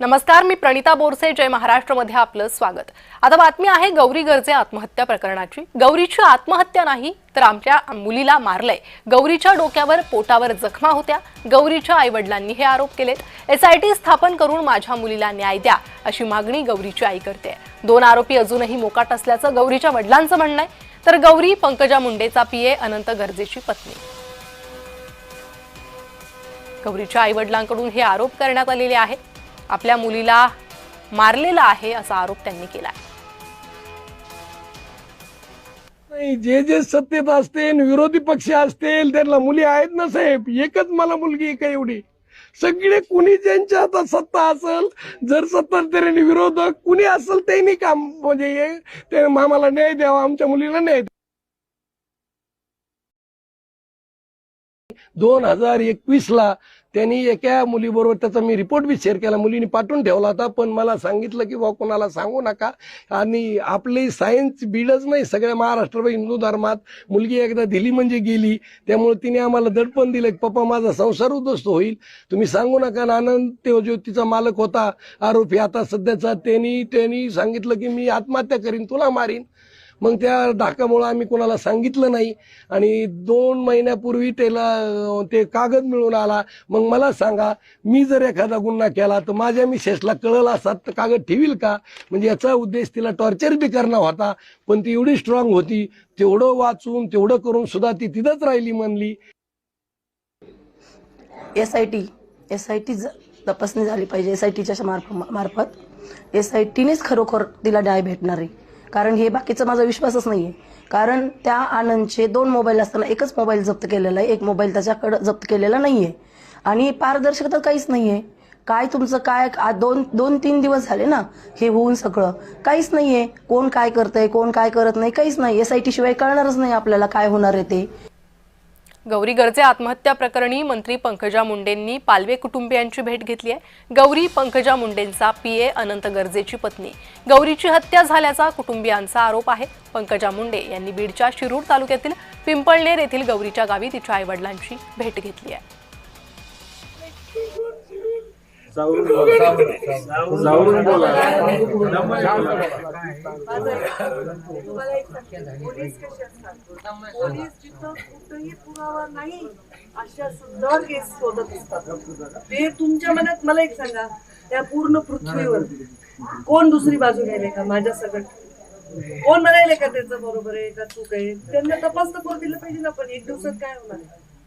नमस्कार मी प्रणिता बोरसे जय महाराष्ट्रमध्ये आपलं स्वागत. आता बातमी आहे गौरी गर्जे आत्महत्या प्रकरणाची. गौरीची आत्महत्या नाही तर आमच्या मुलीला मारलंय. गौरीच्या डोक्यावर पोटावर जखमा होत्या. गौरीच्या आईवडिलांनी हे आरोप केलेत. एसआयटी स्थापन करून माझ्या मुलीला न्याय द्या अशी मागणी गौरीची आई करते. दोन आरोपी अजूनही मोकाट असल्याचं गौरीच्या वडिलांचं म्हणणं आहे. तर गौरी पंकजा मुंडेचा पीए अनंत गर्जेची पत्नी. गौरीच्या आईवडिलांकडून हे आरोप करण्यात आलेले आहेत. आपल्या मुलीला मारलेला आहे असा आरोप त्यांनी केला नाही जे जे सत्तेत असतील विरोधी पक्ष असतील त्यांना मुली आहेत ना साहेब? एकच मला मुलगी आहे का एवढी? सगळे कुणी ज्यांच्या हातात सत्ता असेल जर सत्ताधाऱ्यांनी विरोधक कुणी असेल त्यांनी काम म्हणजे ते आम्हाला न्याय द्यावा आमच्या मुलीला न्याय दोन हजार एकवीस ला त्यांनी एका मुलीबरोबर त्याचा मी रिपोर्ट बी शेअर केला. मुलीने पाठवून ठेवला होता पण मला सांगितलं की बा कोणाला सांगू नका. आणि आपली सायन्स बीडच नाही सगळ्या महाराष्ट्र हिंदू धर्मात मुलगी एकदा दिली म्हणजे गेली. त्यामुळे तिने आम्हाला दडपण दिलं की पप्पा माझा संसार उद्ध्वस्त होईल. तुम्ही सांगू नका आनंद तो जो तिचा मालक होता आरोपी आता सध्याचा. त्यांनी त्यांनी सांगितलं की मी आत्महत्या करीन तुला मारीन. मग त्या धाकामुळं आम्ही कोणाला सांगितलं नाही. आणि दोन महिन्यापूर्वी त्याला ते कागद मिळून आला. मग मला सांगा मी जर एखादा गुन्हा केला तर माझ्या मिसेसला कळलं असतात तर कागद ठेवील का? म्हणजे याचा उद्देश तिला टॉर्चर बी करणं होता. पण ती एवढी स्ट्रॉंग होती तेवढं वाचून तेवढं करून सुद्धा ती तिथंच राहिली म्हणली. S I T S I T तपासणी झाली पाहिजे एस आय टीच्या मार्फत. एस आय टीनेच खरोखर तिला न्याय भेटणार आहे. कारण हे बाकीचा माझा विश्वासच नाही आहे कारण त्या आनंदचे दोन मोबाईल असताना एकच मोबाईल जप्त केलेला आहे. एक मोबाईल त्याच्याकडं जप्त केलेला नाही आहे आणि पारदर्शकता काहीच नाही आहे काय तुमचं काय आ- दोन दोन तीन दिवस झाले ना हे होऊन सगळं. काहीच नाही आहे कोण काय करतंय कोण काय करत नाही काहीच नाही. एस आय टी शिवाय कळणारच नाही आपल्याला काय होणार आहे ते. गौरी गर्जे आत्महत्या प्रकरणी मंत्री पंकजा मुंडेंनी पालवे कुटुंबियांची भेट घेतली आहे. गौरी पंकजा मुंडेंचा पीए अनंत गर्जेची पत्नी. गौरीची हत्या झाल्याचा कुटुंबियांचा आरोप आहे. पंकजा मुंडे यांनी बीडच्या शिरूर तालुक्यातील पिंपळनेर येथील गौरीच्या गावी तिच्या आईवडिलांची भेट घेतली आहे. तुम्हाला एक सांगते, पोलीस कसे असतात? पोलीस जिथं कुठंही पुरावा नाही अशा सुद्धा केस शोधत असतात. ते तुमच्या मनात मला एक सांगा त्या पूर्ण पृथ्वीवर कोण दुसरी बाजू घ्यायला का? माझ्या सगळं कोण म्हणायले का त्याचं बरोबर आहे का चूक आहे? त्यांना तपास तर दिलं पाहिजे ना पण एक दिवसात काय होणार? आहे?